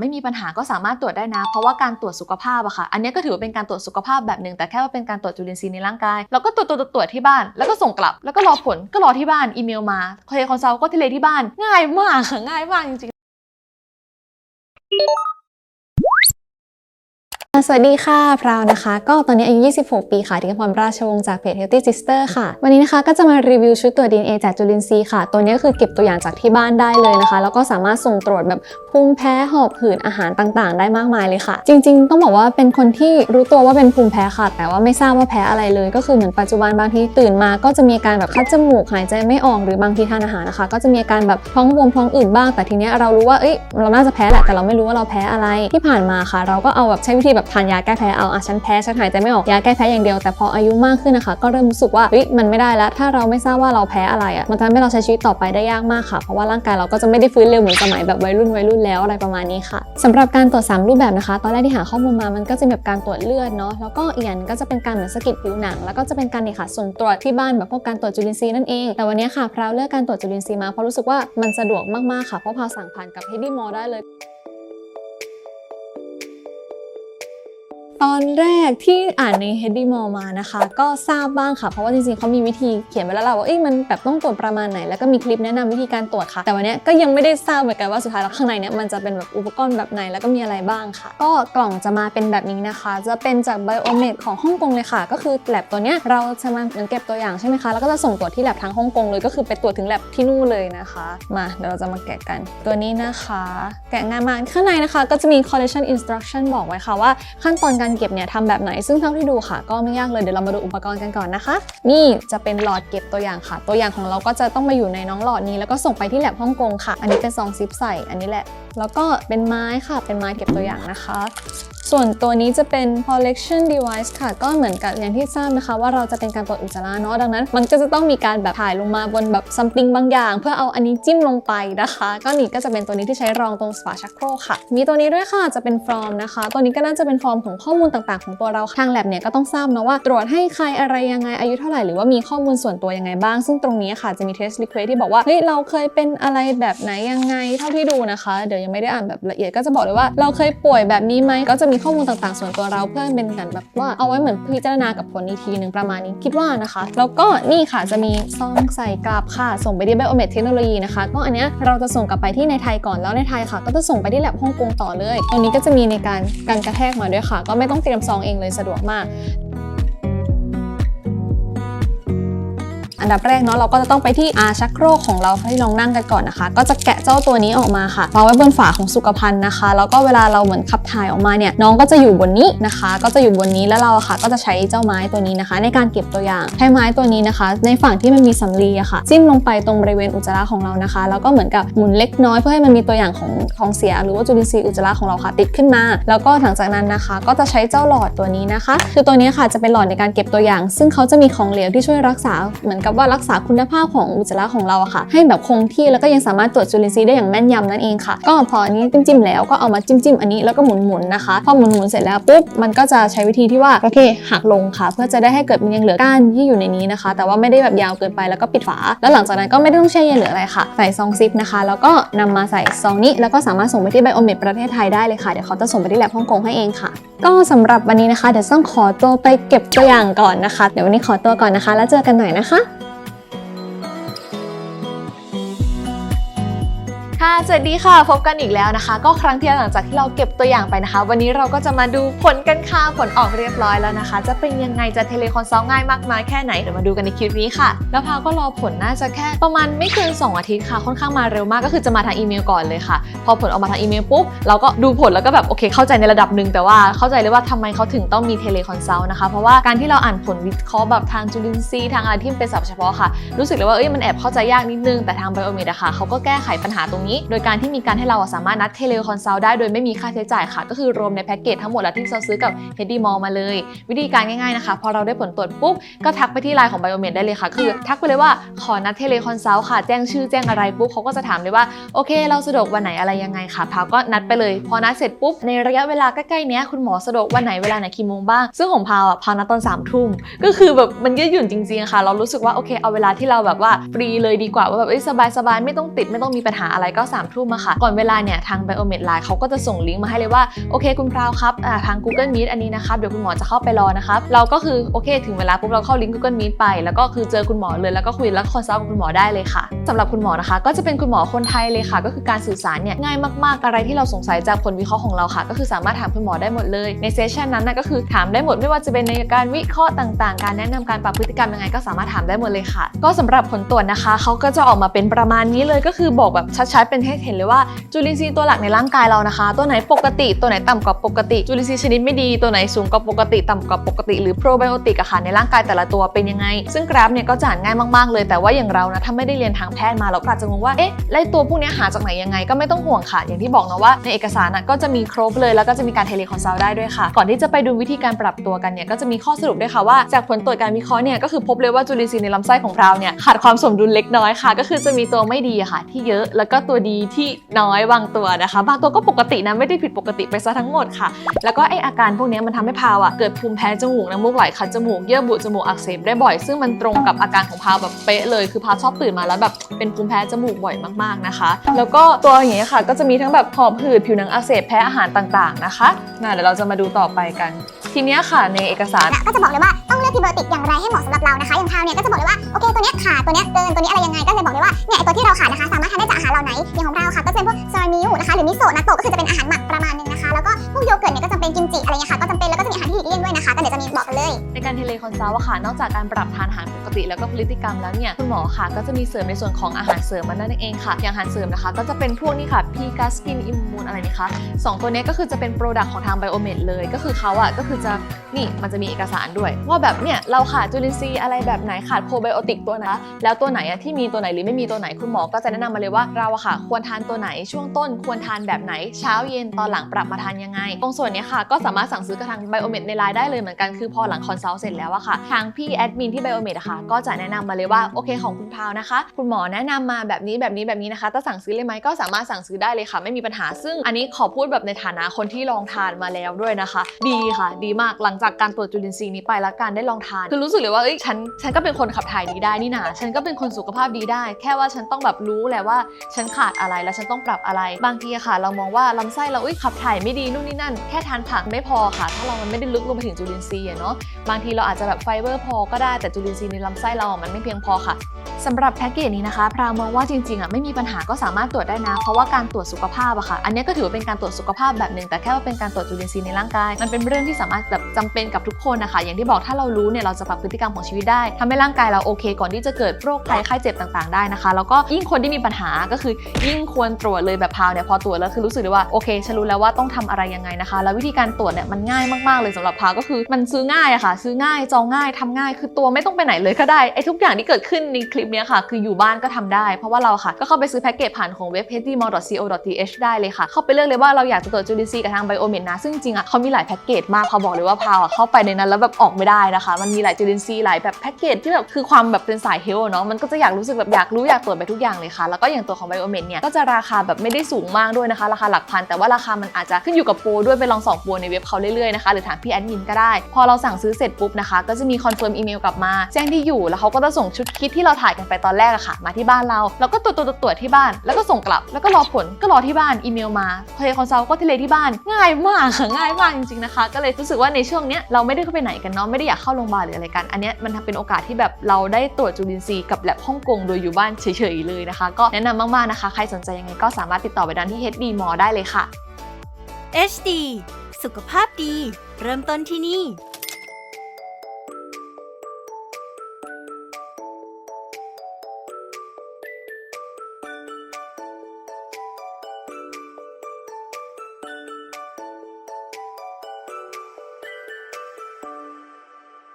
ไม่มีปัญหาก็สามารถตรวจได้นะ เพราะว่าการตรวจสุขภาพอะค่ะ อันนี้ก็ถือว่าเป็นการตรวจสุขภาพแบบหนึ่งแต่แค่ว่าเป็นการตรวจจุลินทรีย์ในร่างกาย แล้วก็ตรวจตรวจตรวจที่บ้าน แล้วก็ส่งกลับ แล้วก็รอผล ก็รอที่บ้าน อีเมลมาเทลคอนซัลท์ก็เทเลที่บ้าน ง่ายมากค่ะง่ายมากจริงๆ สวัสดีค่ะ พราวนะคะ ก็ตอนนี้อายุ 26 ปีค่ะทิพพรราชวงศ์จากเพจ Healthy Sister ค่ะ วันนี้นะคะก็จะมารีวิวชุดตรวจ DNA จากจุลินทรีย์ค่ะ ตัวนี้ก็คือเก็บตัวอย่างจากที่บ้านได้เลยนะคะ แล้วก็สามารถส่งตรวจแบบภูมิแพ้หอบหืดอาหารต่างๆ ได้มากมายเลยค่ะ จริง ๆ ต้องบอกว่าเป็นคนที่รู้ตัวว่าเป็นภูมิแพ้ค่ะ แต่ว่าไม่ทราบว่าแพ้อะไรเลย ก็คือเหมือนปัจจุบันบางทีตื่นมา ก็จะมีอาการแบบคัดจมูกหายใจไม่ออกหรือบางทีทานอาหารนะคะ ก็จะมีอาการแบบท้องบวมท้องอืดบ้างแต่ทีเนี้ยเรารู้ว่าเอ้ยเราน่าจะแพ้แหละแต่เราไม่รู้ว่าเราแพ้อะไรที่ผ่านมาค่ะ เราก็เอาแบบใช้วิธีแบบทานยาแก้แพ้เอาอะฉันแพ้ฉันหายใจไม่ออกยาแก้แพ้อย่างเดียวแต่พออายุมากขึ้นนะคะก็เริ่มรู้สึกว่าเฮ้ยมันไม่ได้แล้วถ้าเราไม่ทราบว่าเราแพ้อะไรอะมันทำให้เราใช้ชีวิตต่อไปได้ยากมากค่ะ เพราะว่าร่างกายเราก็จะไม่ได้ฟื้นเร็วเหมือนสมัยแบบวัยรุ่นวัยรุ่นแล้วอะไรประมาณนี้ค่ะสำหรับการตรวจสามรูปแบบนะคะ ตอนแรกที่หาข้อมูลมามันก็จะแบบการตรวจเลือดเนาะแล้วก็อีกอย่างก็จะเป็นการเหมือนสกิดผิวหนัง แล้วก็จะเป็นการเนี่ยค่ะ ส่งตรวจที่บ้านแบบพวกการตรวจจุลินทรีย์นั่นเองแต่วันนี้ค่ะพราวเลือกการตรวจจุลินทรีย์มาเพราะรู้สึกว่ามันสะดวกมากๆค่ะเพราะพราวสั่งผ่านกับ h e d y m o ได้เลย ตอนแรกที่อ่านใน h e d y m o มานะคะ ก็ทราบบ้างค่ะ เพราะว่าจริงๆเขามีวิธีเขียนไว้แล้วแหละว่าเอ้ยมันแบบต้องตรวจประมาณไหน แล้วก็มีคลิปแนะนำวิธีการตรวจค่ะ แต่วันนี้ก็ยังไม่ได้ทราบเหมือนกันว่าสุดท้ายแล้วข้างในเนี้ยมันจะเป็นแบบอุปกรณ์แบบไหนแล้วก็มีอะไรบ้างค่ะ ก็กล่องจะมาเป็นแบบนี้นะคะ จะเป็นจาก Biomed ของฮ่องกงเลยค่ะ ก็คือแลบตัวเนี้ยเราจะมาเหมือนเก็บตัวอย่างใช่ไหมคะ แล้วก็จะส่งตรวจที่แลบทางฮ่องกงเลยก็คือไปตรวจถึงแลบที่นู่นเลยนะคะ มาเดี๋ยวเราจะมาแกะกัน ตัวนี้นะคะ แกะง่ายมากข้างในนะคะ ก็จะมี collection instruction บอกไว้ค่ะว่าขั้นตอนการเก็บเนี่ยทำแบบไหน ซึ่งเท่าที่ดูค่ะ ก็ไม่ยากเลยเดี๋ยวเรามาดูอุปกรณ์กันก่อนนะคะ นี่จะเป็นหลอดเก็บตัวอย่างค่ะ ตัวอย่างของเราก็จะต้องมาอยู่ในน้องหลอดนี้ แล้วก็ส่งไปที่แลบฮ่องกงค่ะ อันนี้เป็นซองซิปใส่อันนี้แหละ แล้วก็เป็นไม้ค่ะ เป็นไม้เก็บตัวอย่างนะคะ ส่วนตัวนี้จะเป็น collection device ค่ะ ก็เหมือนกับอย่างที่ทราบนะคะว่าเราจะเป็นการตรวจอุจจาระเนาะดังนั้น มันก็จะต้องมีการแบบถ่ายลงมาบนแบบ something บางอย่าง เพื่อเอาอันนี้จิ้มลงไปนะคะ ก็นี่ก็จะเป็นตัวนี้ที่ใช้รองตรงฝาชักโครกค่ะ มีตัวนี้ด้วยค่ะจะเป็นฟอร์มนะคะ ตัวนี้ก็น่าจะเป็นฟอร์มของข้อมูลต่างๆ ของตัวเราทาง lab เนี่ยก็ต้องทราบนะว่า ตรวจให้ใครอะไรยังไงอายุเท่าไหร่หรือว่ามีข้อมูลส่วนตัวยังไงบ้าง ซึ่งตรงนี้ค่ะจะมี test request ที่บอกว่าเฮ้ยเราเคยเป็นอะไรแบบไหนยังไงเท่าที่ดูนะคะ เดี๋ยวยังไม่ได้อ่านแบบละเอียดก็จะบอกเลยว่าเราเคยป่วยแบบนี้ไหมก็จะมีข้อมูลต่างๆ ส่วนตัวเราเพื่อเป็นการแบบว่าเอาไว้เหมือนพิจารณากับผลอีกทีหนึ่งประมาณนี้คิดว่านะคะ แล้วก็นี่ค่ะจะมีซองใส่กลับค่ะ ส่งไปที่ Biomet เทคโนโลยีนะคะ ก็อันเนี้ยเราจะส่งกลับไปที่ในไทยก่อนแล้วในไทยค่ะ ก็จะส่งไปที่แลบฮ่องกงต่อเลยตรงนี้ก็จะมีในการการกระแทกมาด้วยค่ะ ก็ไม่ต้องเตรียมซองเองเลยสะดวกมาก อันดับแรกเนาะเราก็จะต้องไปที่อาชักโครกของเราให้ลองนั่งกันก่อนนะคะ ก็จะแกะเจ้าตัวนี้ออกมาค่ะวางไว้บนฝาของสุขภัณฑ์นะคะ แล้วก็เวลาเราเหมือนขับถ่ายออกมาเนี่ยน้องก็จะอยู่บนนี้นะคะ ก็จะอยู่บนนี้แล้วเราอะค่ะ ก็จะใช้เจ้าไม้ตัวนี้นะคะ ในการเก็บตัวอย่างใช้ไม้ตัวนี้นะคะ ในฝั่งที่มันมีสำลีอะค่ะจิ้มลงไปตรงบริเวณอุจจาระของเรานะคะแล้วก็เหมือนกับหมุนเล็กน้อยเพื่อให้มันมีตัวอย่างของของเสีย หรือว่าจุลินทรีย์อุจจาระของเราค่ะติดขึ้นมา แล้วก็หลังจากนั้นนะคะ ก็จะใช้เจ้าหลอดตัวนี้นะคะ คือตัวนี้ค่ะจะเป็นหลอดในการเก็บตัวอย่าง ซึ่งเขาจะมีของเหลวที่ช่วยรักษาเหมือนกับว่ารักษาคุณภาพของอุจจาระของเราอะค่ะ ให้แบบคงที่แล้วก็ยังสามารถตรวจจุลินทรีย์ได้อย่างแม่นยำนั่นเองค่ะ ก็พออันนี้จิ้มๆแล้วก็เอามาจิ้มๆอันนี้แล้วก็หมุนๆนะคะ พอหมุนๆเสร็จแล้วปุ๊บมันก็จะใช้วิธีที่ว่าโอเคหักลงค่ะ เพื่อจะได้ให้เกิดมันยังเหลือก้านที่อยู่ในนี้นะคะ แต่ว่าไม่ได้แบบยาวเกินไปแล้วก็ปิดฝา แล้วหลังจากนั้นก็ไม่ได้ต้องแช่เย็นหรืออะไรค่ะ ใส่ซองซิปนะคะ แล้วก็นำมาใส่ซองนี้แล้วก็สามารถส่งไปที่ไบโอเมดประเทศไทยได้เลยค่ะเดี๋ยวเขาจะส่งไปที่แลบฮ่องกงให้เองค่ะ ก็สำหรับวันนี้นะคะเดี๋ยวต้องขอตัวไปเก็บตัวอย่างก่อนนะคะ เดี๋ยววันนี้ขอตัวก่อนนะคะ แล้วเจอกันหน่อยนะคะ ค่ะสวัสดีค่ะ พบกันอีกแล้วนะคะ ก็ครั้งที่แล้วหลังจากที่เราเก็บตัวอย่างไปนะคะ วันนี้เราก็จะมาดูผลกันค่ะผลออกเรียบร้อยแล้วนะคะ จะเป็นยังไงจะเทเลคอนซัลท์ง่ายมากน้อยแค่ไหนเดี๋ยวมาดูกันในคลิปนี้ค่ะ แล้วพาก็รอผลน่าจะแค่ประมาณไม่เกิน2อาทิตย์ค่ะ ค่อนข้างมาเร็วมากก็คือจะมาทางอีเมลก่อนเลยค่ะ พอผลออกมาทางอีเมลปุ๊บเราก็ดูผลแล้วก็แบบโอเคเข้าใจในระดับหนึ่งแต่ว่าเข้าใจเลยว่าทำไมเขาถึงต้องมีเทเลคอนซัลท์นะคะเพราะว่าการที่เราอ่านผลวิเคราะห์แบบทางจุลินทรีย์ทางอะไรที่เป็นศัพท์เฉพาะค่ะรู้สึกเลยว่าเอ้ยมันแอบเข้าใจยากนิดนึงแต่ทางไบโอเมดอะค่ะเขาก็แก้ไขปัญหาตรงนี้โดยการที่มีการให้เราสามารถนัดเทเลคอนซัลท์ได้โดยไม่มีค่าใช้จ่ายค่ะ ก็คือรวมในแพ็กเกจทั้งหมดแล้วที่เราซื้อกับ h e d y m a l l มาเลย วิธีการง่ายๆนะคะ พอเราได้ผลตรวจปุ๊บ ก็ทักไปที่ไลน์ของไบโอเมดได้เลยค่ะ คือ ทักไปเลยว่าขอนัดเทเลคอนซัลท์ค่ะ แจ้งชื่อแจ้งอะไรปุ๊บเขาก็จะถามเลยว่าโอเค เราสะดวกวันไหนอะไรยังไงค่ะพาวก็นัดไปเลย พอนัดเสร็จปุ๊บในระยะเวลาใกล้ๆเนี้ยคุณหมอสะดวกวันไหนเวลาไหนกี่โมงบ้างซึ่งของพาวอะพาวนัดตอนสามทุ่มก็คือแบบมันยืดหยุ่นจริงๆค่ะ เรารู้สึกว่าโอเคเอาเวลาที่เราแบบว่าฟรีเลยดีกว่าว่าแบบสบายๆไม่ต้องติดไม่ต้องมีปัญหาอะไรก็ก็3ามทุ่มอะค่ะ ก่อนเวลาเนี่ยทาง Biomed Line เขาก็จะส่งลิงก์มาให้เลยว่า โอเคคุณพราวครับทาง Google Meet อันนี้นะครับ เดี๋ยวคุณหมอจะเข้าไปรอนะครับ เราก็คือโอเค ถึงเวลาปุ๊บเราเข้าลิงก์ Google Meet ไป แล้วก็คือเจอคุณหมอเลย แล้วก็คุยแล้วคอนซัลท์กับคุณหมอได้เลยค่ะสำหรับคุณหมอนะคะ ก็จะเป็นคุณหมอคนไทยเลยค่ะ ก็คือการสื่อสารเนี่ยง่ายมากๆ อะไรที่เราสงสัยจากผลวิเคราะห์ของเราค่ะ ก็คือสามารถถามคุณหมอได้หมดเลย ในเซสชันนั้นนะก็คือถามได้หมดไม่ว่าจะเป็นในการวิเคราะห์ต่างๆ การแนะนำการปรับพฤติกรรมยังไงก็สามารถถามได้หมดเลยค่ะ ก็สำหรับผลตรวจนะคะเขาก็จะออกมาเป็นประมาณนี้เลยก็คือบอกแบบชัดๆเป็นให้เห็นเลยว่าจุลินทรีย์ตัวหลักในร่างกายเรานะคะ ตัวไหนปกติ ตัวไหนต่ำกว่าปกติ จุลินทรีย์ชนิดไม่ดี ตัวไหนสูงกว่าปกติ ต่ำกว่าปกติ หรือโปรไบโอติกอะค่ะในร่างกายแต่ละตัวเป็นยังไง ซึ่งกราฟเนี่ยก็จะอ่านง่ายมากๆ เลยแต่ว่าอย่างเรานะถ้าไม่ได้เรียนทางแพทย์มาเราก็อาจจะงงว่าเอ๊ะแล้วไอ้ตัวพวกนี้หาจากไหนยังไงก็ไม่ต้องห่วงค่ะอย่างที่บอกนะว่าในเอกสารนะก็จะมีครบเลยแล้วก็จะมีการเทเลคอนซัลได้ด้วยค่ะ ก่อนที่จะไปดูวิธีการปรับตัวกันเนี่ยก็จะมีข้อสรุปด้วยค่ะว่าจากผลตรวจการวิเคราะห์เนี่ยก็คือพบเลยว่าจุลินทรีย์ในลำไส้ของเราเนี่ยขาดความสมดุลเล็กน้อยค่ะ ก็คือจะมีตัวไม่ดีค่ะที่เยอะแล้วก็ตัวดีที่น้อยบางตัวนะคะ บางตัวก็ปกตินะไม่ได้ผิดปกติไปซะทั้งหมดค่ะ แล้วก็ไออาการพวกนี้มันทำให้พาวอะเกิดภูมิแพ้จมูกน้ำมูกไหลคัดจมูกเยื่อบุจมูกอักเสบได้บ่อย ซึ่งมันตรงกับอาการของพาวแบบเป๊ะเลยคือพาวชอบตื่นมาแล้วแบบเป็นภูมิแพ้จมูกบ่อยมากๆนะคะ แล้วก็ตัวอย่างเงี้ยค่ะ ก็จะมีทั้งแบบหอบหืดผิวหนังอักเสบแพ้อาหารต่างๆนะคะน่ะเดี๋ยวเราจะมาดูต่อไปกัน ทีเนี้ยค่ะในเอกสารก็จะบอกเลยว่าต้องเลือกพรีไบโอติกอย่างไรให้เหมาะสำหรับเรานะคะอย่างพาวเนี่ยก็จะบอกเลยว่าโอเคตัวเนี้ยขาดตัวเนี้ยเกินตัวนี้อะไรยังไงก็จะบอกเลยว่าเนี่ย ได้จากอาหารเราไหนอย่างของเราค่ะก็จะเป็นพวกซอยมิวนะคะหรือมิโซะนาโตะก็คือจะเป็นอาหารหมักประมาณนึงนะคะ แล้วก็พวกโยเกิร์ตเนี่ยก็จะเป็นกิมจิอะไรเงี้ยค่ะก็จำเป็นแล้วก็จะมีอาหารที่หลีกเลี่ยงด้วยนะคะก็เดี๋ยวจะมีบอกกันเลย การเทเลคอนซัลท์อะค่ะ นอกจากการปรับทานอาหารปกติ แล้วก็พฤติกรรมแล้วเนี่ยคุณหมอค่ะก็จะมีเสริมในส่วนของอาหารเสริมมันนั่นเองค่ะ อย่างอาหารเสริมนะคะ ก็จะเป็นพวกนี้ค่ะพีกัสกินอิมมูนอะไรนี่คะสองตัวนี้ก็คือจะเป็นโปรดักต์ของทางไบโอเมดเลย ก็คือเขาอะก็คือจะนี่มันจะมีเอกสารด้วย ว่าแบบเนี่ยเราขาดจุลินทรีย์อะไรแบบไหนขาดโปรไบโอติกตัวไหนแล้วตัวไหนอะที่มีตัวไหนหรือไม่มีตัวไหนคุณหมอก็จะแนะนำมาเลยว่าเราอะค่ะ ควรทานตัวไหนช่วงต้น ควรทานแบบไหนเช้าเย็นตอนหลังปรับมาทานยังไง ตรงส่วนเนี้ยค่ะก็สามารถสั่งซื้อกับทางไบโอเมดในไลน์ได้เลยเหมือนกันคือพอหลังคอนซัลท์เสร็จแล้วอะค่ะ ทางพี่แอดมินที่ไบโอเมดอะค่ะ ก็จะแนะนำมาเลยว่าโอเคของคุณพาวนะคะ คุณหมอแนะนำมาแบบนี้แบบนี้แบบนี้นะคะถ้าสั่งซื้อเลยไหมก็สามารถสั่งซื้อได้เลยค่ะ ไม่มีปัญหา ซึ่งอันนี้ขอพูดแบบในฐานะคนที่ลองทานมาแล้วด้วยนะคะ ดีค่ะ ดีมากหลังจากการตรวจจุลินทรีย์นี้ไปแล้วการได้ลองทาน คือรู้สึกเลยว่าเอ้ยฉันฉันก็เป็นคนขับถ่ายดีได้นี่นาฉันก็เป็นคนสุขภาพดีได้ แค่ว่าฉันต้องแบบรู้แหละว่าฉันขาดอะไรและฉันต้องปรับอะไร บางทีค่ะ เรามองว่าลำไส้เราเอ้ยขับถ่ายไม่ดีนู่นนี่นั่น แค่ทานผักไม่พอค่ะ ถ้าเรามันไม่ได้ลึกลงไปถึงจุลินทรีย์เนาะบางทีเราอาจจะแบบไฟเบอร์พอก็ได้แต่จุลินทรีย์ในลำไส้เรามันไม่เพียงพอค่ะ สำหรับแพ็กเกจนี้นะคะพราวมองว่าจริงๆอะไม่มีปัญหาก็สามารถตรวจได้นะ เพราะว่าการตรวจสุขภาพอะค่ะ อันนี้ก็ถือว่าเป็นการตรวจสุขภาพแบบหนึ่งแต่แค่ว่าเป็นการตรวจจุลินทรีย์ในร่างกาย มันเป็นเรื่องที่สามารถแบบจำเป็นกับทุกคนนะคะ อย่างที่บอกถ้าเรารู้เนี่ยเราจะปรับพฤติกรรมของชีวิตได้ทำให้ร่างกายเราโอเค ก่อนที่จะเกิดโรคภัยไข้เจ็บต่างๆได้นะคะ แล้วก็ยิ่งคนที่มีปัญหาก็คือยิ่งควรตรวจเลยแบบพราวเนี่ยพอตรวจแล้วคือรู้สึกเลยว่าโอเคฉันรู้แล้วว่าต้องทำอะไรยังไงนะคะ แล้ววิธีการตรวจเนี่ยมันง่ายมากๆเลยสำหรับพราวก็คือมันซื้อง่ายอะค่ะ ซื้อง่ายจองง่ายทำง่าย คือตัวไม่ต้องไปไหนเลยก็ได้ไอ้ทุกอย่างที่เกิดขึ้นในคลิปนี้ค่ะ คืออยู่บ้านก็ทำได้ เพราะว่าเราค่ะ ก็เข้าไปซื้อแพ็กเกจผ่านของเว็บ hdmall.co.th ได้เลยค่ะ เข้าไปเลือกเลยว่าเราอยากจะตรวจจุลินทรีย์กับทางไบโอเมดนะ ซึ่งจริงอะเขามีหลายแพ็กเกจมากเขาบอกเลยว่าพาวอะเข้าไปในนั้นแล้วแบบออกไม่ได้นะคะ มันมีหลายจุลินทรีย์หลายแบบแพ็กเกจที่แบบคือความแบบเป็นสายเฮลท์เนาะ มันก็จะอยากรู้สึกแบบอยากรู้อยากตรวจไปทุกอย่างเลยค่ะ แล้วก็อย่างตัวของไบโอเมดเนี่ยก็จะราคาแบบไม่ได้สูงมากด้วยนะคะ ราคาหลักพัน แต่ว่าราคามันอาจจะขึ้นอยู่กับโปรด้วยไปลองส่องโปรในเว็บเขาเรื่อยๆนะคะหรือถามพี่แอดมินก็ได้ พอเราสั่งซื้อเสร็จปุ๊บนะคะก็จะมีคอนเฟิร์มอีเมลกลับมาแจ้งที่อยู่แล้วเขาก็จะส่งชุดคิดที่เราถ่ายกันไปตอนแรกอะค่ะ มาที่บ้านเรา แล้วก็ตรวจตรวจตรวจที่บ้าน แล้วก็ส่งกลับ แล้วก็รอผล ก็รอที่บ้าน อีเมลมาเทเลคอนซัลท์ก็เทเลที่บ้าน ง่ายมากค่ะ ง่ายมากจริงๆนะคะ ก็เลยรู้สึกว่าในช่วงเนี้ยเราไม่ได้เข้าไปไหนกันเนาะ ไม่ได้อยากเข้าโรงพยาบาลหรืออะไรกัน อันเนี้ยมันเป็นโอกาสที่แบบเราได้ตรวจจุลินทรีย์กับแลบฮ่องกงโดยอยู่บ้านเฉยๆเลยนะคะ ก็แนะนำมากๆนะคะ ใครสนใจยังไงก็สามารถติดต่อไปดันที่ HD หมอได้เลยค่ะ HD สุขภาพดี เริ่มต้นที่นี่